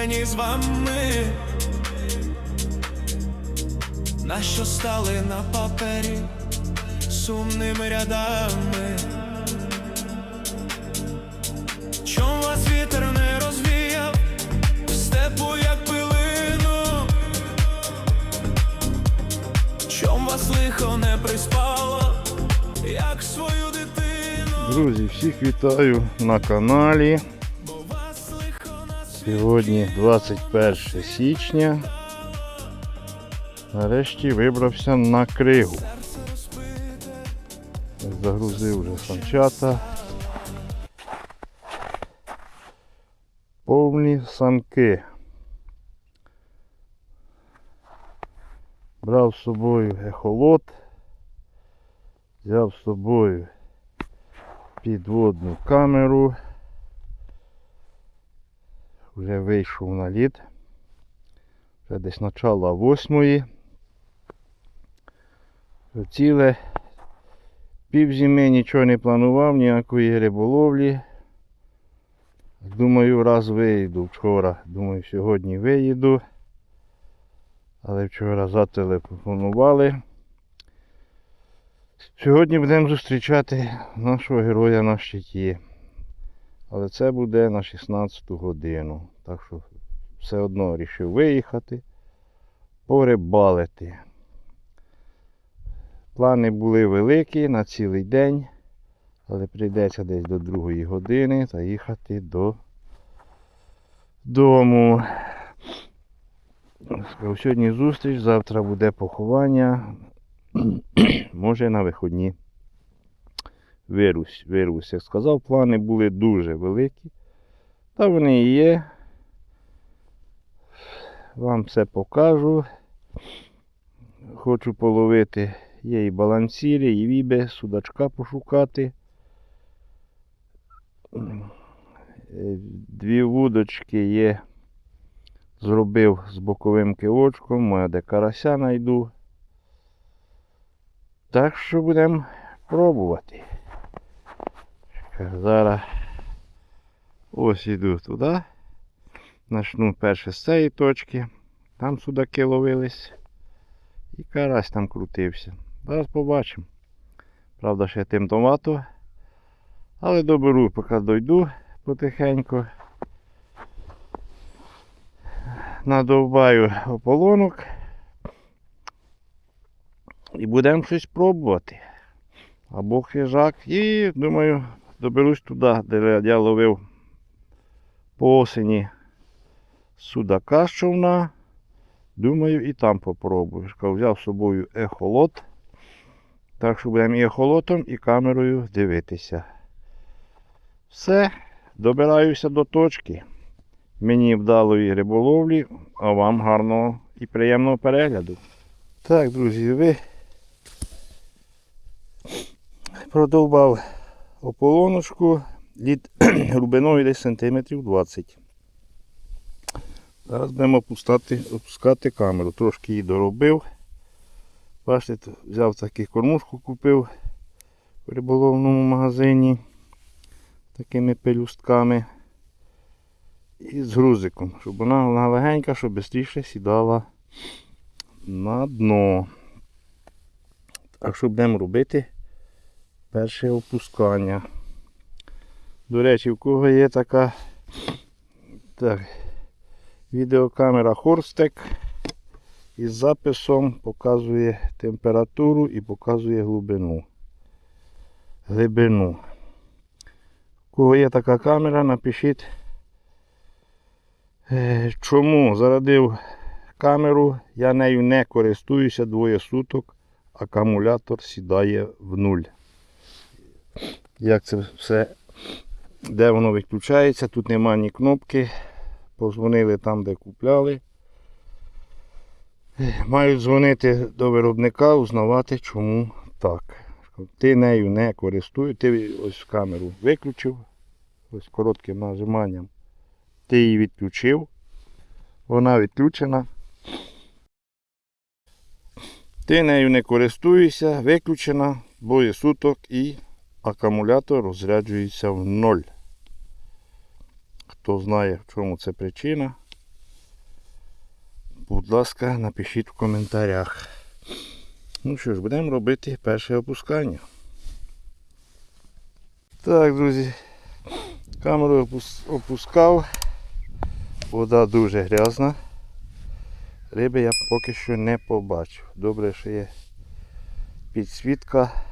мені з вами, нащо стали на папері сумними рядами. Чом вас вітер не розвіяв, степу як пилину, чом вас лихо не приспало, як свою дитину, Друзі, всіх вітаю на каналі. Сьогодні 21 січня. Нарешті вибрався на кригу. Загрузив вже санчата. Повні санки. Брав з собою ехолот. Взяв з собою підводну камеру. Вже вийшов на лід. Вже десь начало восьмої. Ціле Півзими нічого не планував, ніякої риболовлі. Думаю, раз виїду вчора. Думаю, сьогодні виїду. Але вчора зателефонували. Сьогодні будемо зустрічати нашого героя на щиті. Але це буде на 16 годину. Так що все одно вирішив виїхати, порибалити. Плани були великі на цілий день, але прийдеться десь до другої години та їхати до дому. Сьогодні зустріч, завтра буде поховання. Може на виходні вирусь, вирусь. Як сказав, плани були дуже великі. Та вони і є. Вам все покажу. Хочу половити Є і балансірі, і вібе, судачка пошукати. Дві вудочки є. Зробив з боковим кивочком, моя де карася найду. Так що будемо пробувати. Зараз ось іду туди. Начну перше з цієї точки. Там судаки ловились. І карась там крутився. Зараз побачимо. Правда, ще тим темновато. Але доберу, поки дойду потихеньку. Надовбаю ополонок. І будемо щось пробувати. Або хижак. І думаю, доберусь туди, де я ловив по осені судака з човна. Думаю, і там попробую. Взяв з собою ехолот. Так що будемо і ехолотом, і камерою дивитися. Все, добираюся до точки. Мені вдалої риболовлі, а вам гарного і приємного перегляду. Так, друзі, ви продовбав ополоночку лід глибиною десь сантиметрів 20. Зараз будемо опускати, опускати камеру. Трошки її доробив. Бачите, взяв таку кормушку, купив в риболовному магазині такими пелюстками і з грузиком, щоб вона вона легенька, щоб швидше сідала на дно. Так що будемо робити перше опускання. До речі, в кого є така так, Відеокамера Хорстек із записом показує температуру і показує глибину. Глибину. У кого є така камера, напишіть, е, чому зарадив камеру, я нею не користуюся двоє суток, акумулятор сідає в нуль. Як це все, де воно виключається, тут нема ні кнопки. Позвонили там, де купляли. Мають дзвонити до виробника, узнавати, чому так. Ти нею не користуєш, ти ось камеру виключив, ось коротким нажиманням. Ти її відключив, вона відключена. Ти нею не користуєшся, виключена, боє суток і акумулятор розряджується в ноль. Хто знає, в чому це причина, будь ласка, напишіть в коментарях. Ну що ж, будемо робити перше опускання. Так, друзі, камеру опускав. Вода дуже грязна. Риби я поки що не побачив. Добре, що є підсвітка.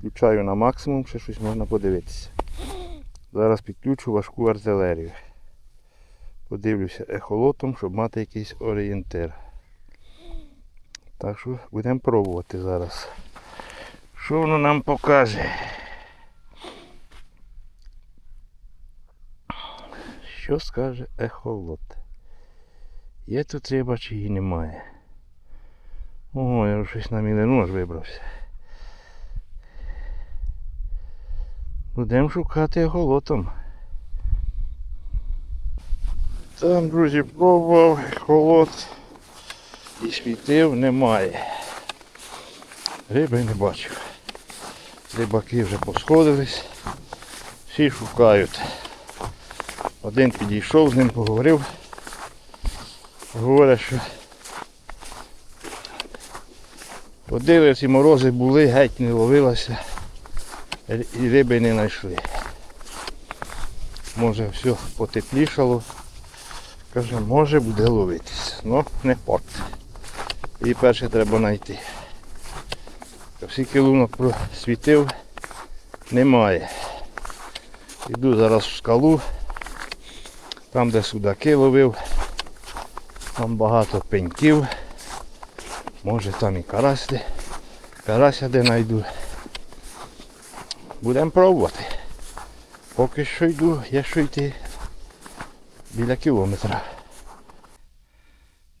Включаю на максимум, ще щось можна подивитися. Зараз підключу важку артилерію. Подивлюся ехолотом, щоб мати якийсь орієнтир. Так що будемо пробувати зараз. Що воно нам покаже? Що скаже ехолот? Є тут риба чи її немає? О, я вже щось на мілину аж вибрався. Будемо шукати голотом. Там, друзі, пробував холод і світив немає. Риби не бачив. Рибаки вже посходились, всі шукають. Один підійшов, з ним поговорив. Говорять, що ці морози були, геть не ловилася риби не знайшли. Може все потеплішало. Каже, може буде ловитися. Ну, не факт. І перше треба знайти. Скільки лунок просвітив, немає. Йду зараз в скалу, там де судаки ловив, там багато пеньків. Може там і карась. Карася де знайду. Будемо пробувати. Поки що йду, є що йти біля кілометра.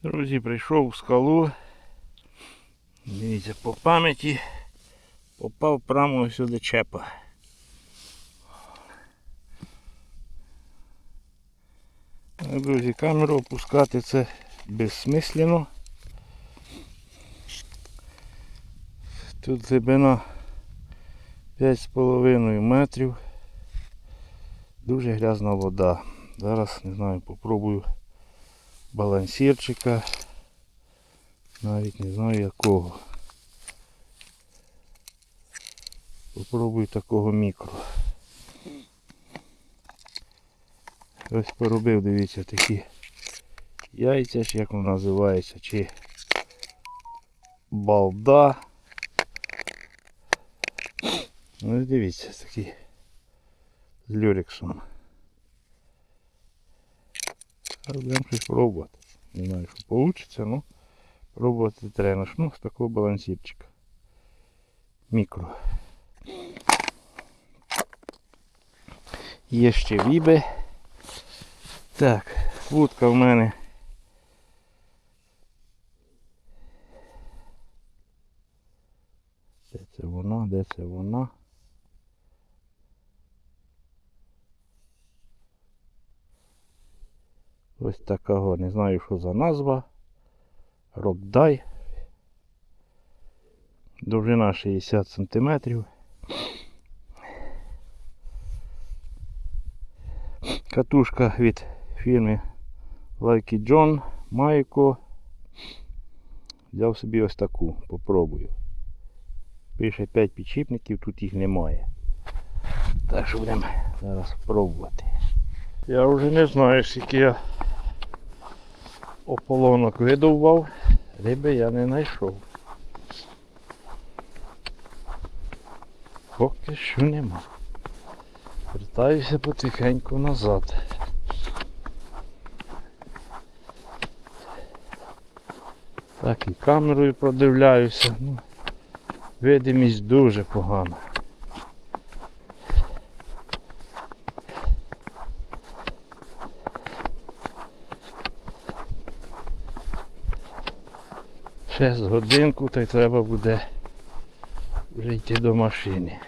Друзі, прийшов в скалу. Дивіться, по пам'яті попав прямо сюди чепа. Друзі, камеру опускати це безсмислено. Тут глибина 5,5 метрів. Дуже грязна вода. Зараз не знаю, попробую балансірчика. Навіть не знаю якого. Попробую такого мікро. Ось поробив, дивіться, такі яйця, чи як воно називається, чи балда. Ну і дивіться, такі з люрексом. Будемо щось пробувати. Не знаю, що вийде, але пробувати треба. Ну, з такого балансірчика. Мікро. Є ще віби. Так, вудка в мене. Де це вона? Де це вона? Ось такого, не знаю, що за назва. Рокдай. Довжина 60 см. Катушка від фірми Lucky John Майко. Взяв собі ось таку, попробую. Пише 5 підшипників, тут їх немає. Так що будемо зараз пробувати. Я вже не знаю, скільки я ополонок видовбав, риби я не знайшов. Поки що нема. Вертаюся потихеньку назад. Так і камерою продивляюся. Ну, видимість дуже погана. Ще годинку то й треба буде вже йти до машини.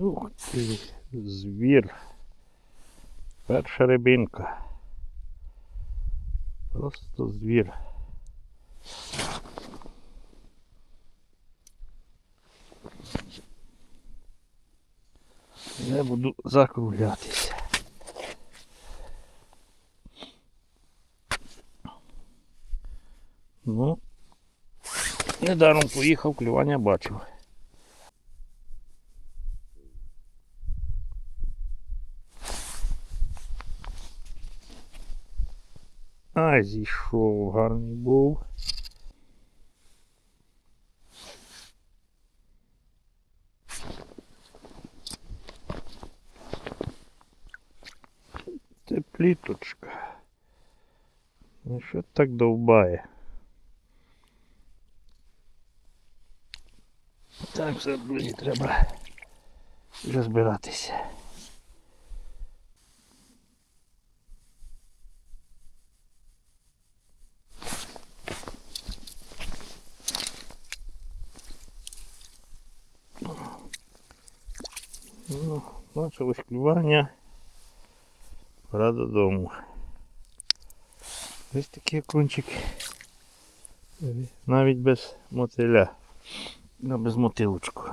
Ух ти, звір. Перша рибинка. Просто звір. Я буду закруглятися. Ну, недаром поїхав, клювання бачив. Зійшов, гарний був. Це пліточка. Ну що так довбає? Так, все, друзі, треба вже збиратися. Ну, почалось клювання. Пора додому. Ось такий окунчик. Навіть без мотиля. Ну, без мотилочку.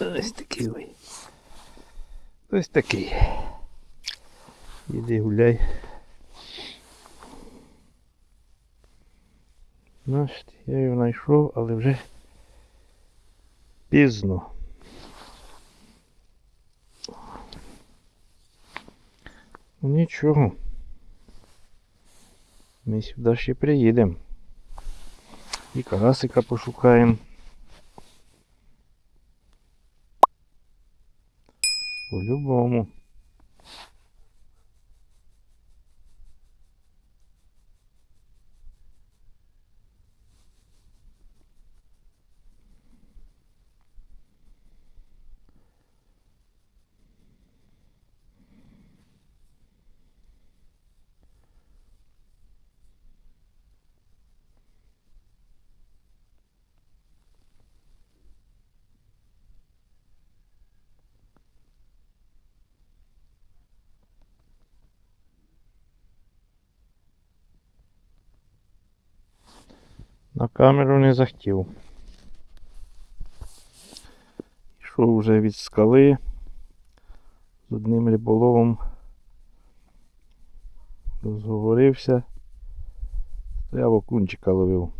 Ось такий. Ось такий. Іди гуляй. Значить, я його знайшов, але вже пізно. Ну нічого. Ми сюди ще приїдемо. І карасика пошукаємо. По-любому. На камеру не захотів. Йшов вже від скали з одним риболовом. Розговорився. Стояв окунчика ловив.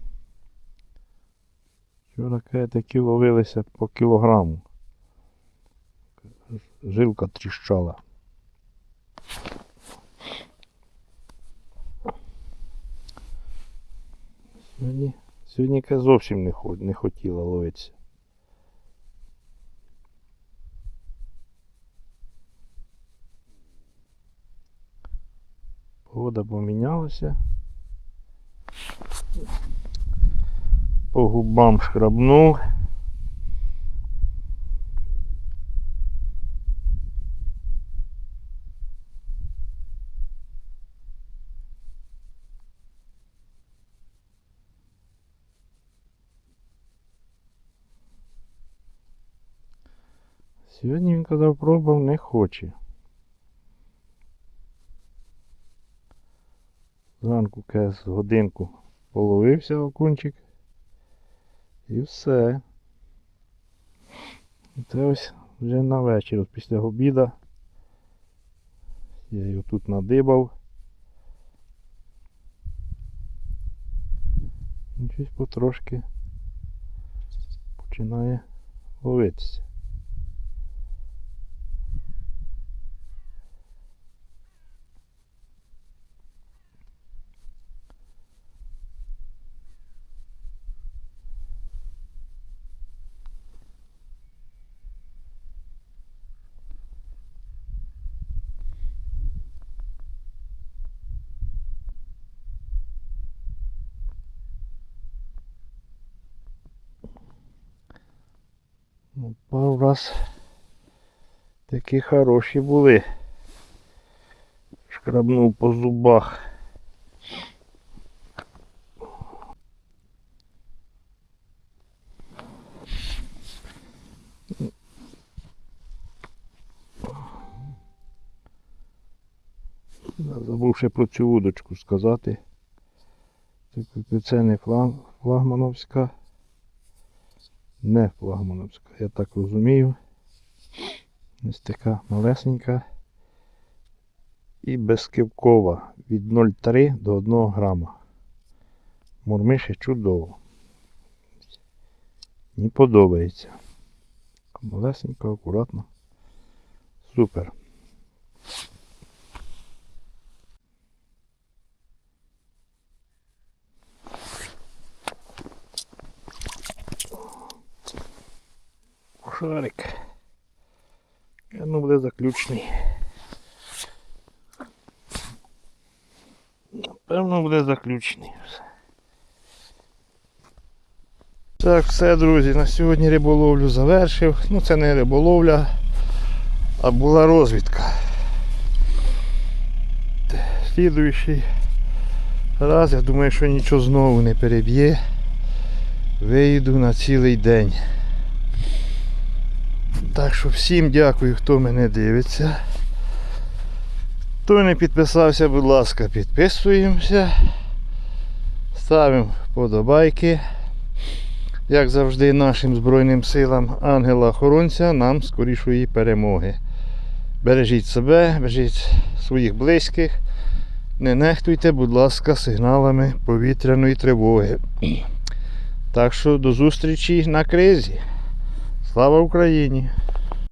Вчора такі ловилися по кілограму. Жилка тріщала. Сьогодні, сьогодні зовсім не, не хотіла ловитися. Погода помінялася. По губам шкрабнув. Сьогодні він казав, пробував, не хоче. Зранку кес годинку половився окунчик. І все. І це ось вже на вечір, після обіда. Я його тут надибав. Він щось потрошки починає ловитися. Ну, пару раз такі хороші були. Шкрабнув по зубах. Забув ще про цю удочку сказати. Це- не флагмановська. Не флагмановська, я так розумію. Ось така малесенька. І безкивкова від 0,3 до 1 грама. Мурмише чудово. Мені подобається. Малесенька, акуратно. Супер. Шарик. Ну буде заключний. Напевно буде заключний. Так, все, друзі, на сьогодні риболовлю завершив. Ну це не риболовля, а була розвідка. Слідуючий раз, я думаю, що нічого знову не переб'є. Вийду на цілий день. Так що всім дякую, хто мене дивиться. Хто не підписався, будь ласка, підписуємося. Ставимо вподобайки. Як завжди, нашим Збройним силам ангела-охоронця нам скорішої перемоги. Бережіть себе, бережіть своїх близьких. Не нехтуйте, будь ласка, сигналами повітряної тривоги. Так що до зустрічі на кризі. Слава Україні!